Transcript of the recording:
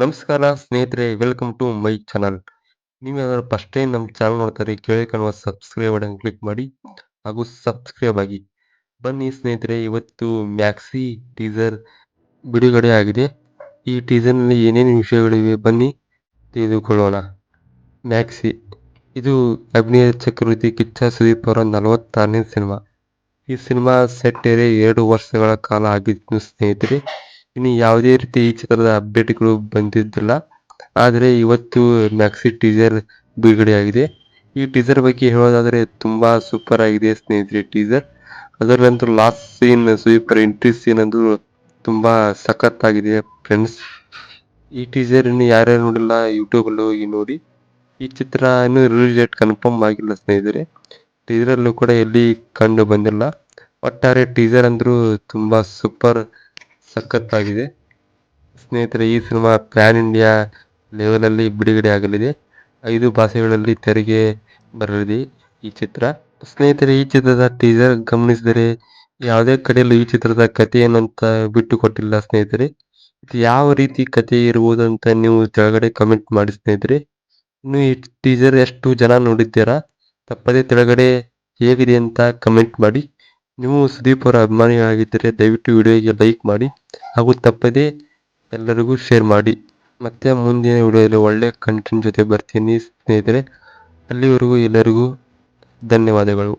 ನಮಸ್ಕಾರ ಸ್ನೇಹಿತರೆ welcome to my channel ನೀವೇನಾದ್ರು ಫಸ್ಟ್ ಟೈಮ್ ನಮ್ಮ ಚಾನಲ್ ನೋಡ್ತಾರೆ ಕೇಳಿ ಕಾಣುವ ಸಬ್ಸ್ಕ್ರೈಬ್ ಬಟನ್ ಕ್ಲಿಕ್ ಮಾಡಿ ಹಾಗೂ ಸಬ್ಸ್ಕ್ರೈಬ್ ಆಗಿ. ಬನ್ನಿ ಸ್ನೇಹಿತರೆ, ಇವತ್ತು ಮ್ಯಾಕ್ಸಿ ಟೀಸರ್ ಬಿಡುಗಡೆ ಆಗಿದೆ. ಈ ಟೀಸರ್ನಲ್ಲಿ ಏನೇನು ವಿಷಯಗಳಿವೆ ಬನ್ನಿ ತಿಳಿದುಕೊಳ್ಳೋಣ. ಮ್ಯಾಕ್ಸಿ ಇದು ಅಭಿನಯ ಚಕ್ರವರ್ತಿ ಕಿಚ್ಚ ಸುದೀಪ್ ಅವರ ನಲವತ್ತಾರನೇ ಸಿನಿಮಾ. ಈ ಸಿನಿಮಾ ಸೆಟ್ ಏರಿ ಎರಡು ವರ್ಷಗಳ ಕಾಲ ಆಗಿತ್ತು ಸ್ನೇಹಿತರೆ. ಇನ್ನು ಯಾವುದೇ ರೀತಿ ಈ ಚಿತ್ರದ ಅಪ್ಡೇಟ್ಗಳು ಬಂದಿದ್ದಿಲ್ಲ. ಆದರೆ ಇವತ್ತು ಮ್ಯಾಕ್ಸಿ ಟೀಸರ್ ಬಿಡುಗಡೆಯಾಗಿದೆ. ಈ ಟೀಸರ್ ಬಗ್ಗೆ ಹೇಳೋದಾದರೆ ತುಂಬಾ ಸೂಪರ್ ಆಗಿದೆ ಸ್ನೇಹಿತರೆ teaser ಅದರಲ್ಲಂತೂ last scene super entry scene ಅಂದು ತುಂಬಾ ಸಖತ್ತಾಗಿದೆ ಫ್ರೆಂಡ್ಸ್ ಈ ಟೀಸರ್ ಇನ್ನು ಯಾರ್ಯಾರು ನೋಡಿಲ್ಲ ಯೂಟ್ಯೂಬ್ ಅಲ್ಲಿ ಹೋಗಿ ನೋಡಿ. ಈ ಚಿತ್ರ ಇನ್ನು ರಿಲೀಸ್ ಡೇಟ್ ಕನ್ಫರ್ಮ್ ಆಗಿಲ್ಲ ಸ್ನೇಹಿತರೆ. ಟೀಸರ್ ಅಲ್ಲೂ ಕೂಡ ಎಲ್ಲಿ ಕಂಡು ಬಂದಿಲ್ಲ. ಒಟ್ಟಾರೆ ಟೀಸರ್ ಅಂದ್ರೂ ತುಂಬಾ ಸೂಪರ್ ಸಖತ್ತಾಗಿದೆ. ಸ್ನೇಹಿತರೆ, ಈ ಸಿನಿಮಾ ಪ್ಯಾನ್ ಇಂಡಿಯಾ ಲೆವೆಲ್ ಅಲ್ಲಿ ಬಿಡುಗಡೆ ಆಗಲಿದೆ. ಐದು ಭಾಷೆಗಳಲ್ಲಿ ತೆರಿಗೆ ಬರಲಿದೆ ಈ ಚಿತ್ರ. ಸ್ನೇಹಿತರೆ, ಈ ಚಿತ್ರದ ಟೀಸರ್ ಗಮನಿಸಿದರೆ ಯಾವುದೇ ಕಡೆಯಲ್ಲೂ ಈ ಚಿತ್ರದ ಕಥೆ ಏನಂತ ಬಿಟ್ಟು ಕೊಟ್ಟಿಲ್ಲ ಸ್ನೇಹಿತರೆ. ಇದು ಯಾವ ರೀತಿ ಕಥೆ ಇರುವುದು ಅಂತ ನೀವು ಕೆಳಗಡೆ ಕಮೆಂಟ್ ಮಾಡಿ ಸ್ನೇಹಿತರೆ. ಇನ್ನು ಈ ಟೀಸರ್ ಎಷ್ಟು ಜನ ನೋಡಿದ್ದೀರಾ? ತಪ್ಪದೇ ಕೆಳಗಡೆ ಹೇಗಿದೆ ಅಂತ ಕಮೆಂಟ್ ಮಾಡಿ. ನೀವು ಸುದೀಪ್ ಅವರ ಅಭಿಮಾನಿಯಾಗಿದ್ದರೆ ದಯವಿಟ್ಟು ವಿಡಿಯೋಗೆ ಲೈಕ್ ಮಾಡಿ ಹಾಗೂ ತಪ್ಪದೇ ಎಲ್ಲರಿಗೂ ಶೇರ್ ಮಾಡಿ. ಮತ್ತೆ ಮುಂದಿನ ವಿಡಿಯೋದಲ್ಲಿ ಒಳ್ಳೆಯ ಕಂಟೆಂಟ್ ಜೊತೆ ಬರ್ತೀನಿ ಸ್ನೇಹಿತರೆ. ಅಲ್ಲಿವರೆಗೂ ಎಲ್ಲರಿಗೂ ಧನ್ಯವಾದಗಳು.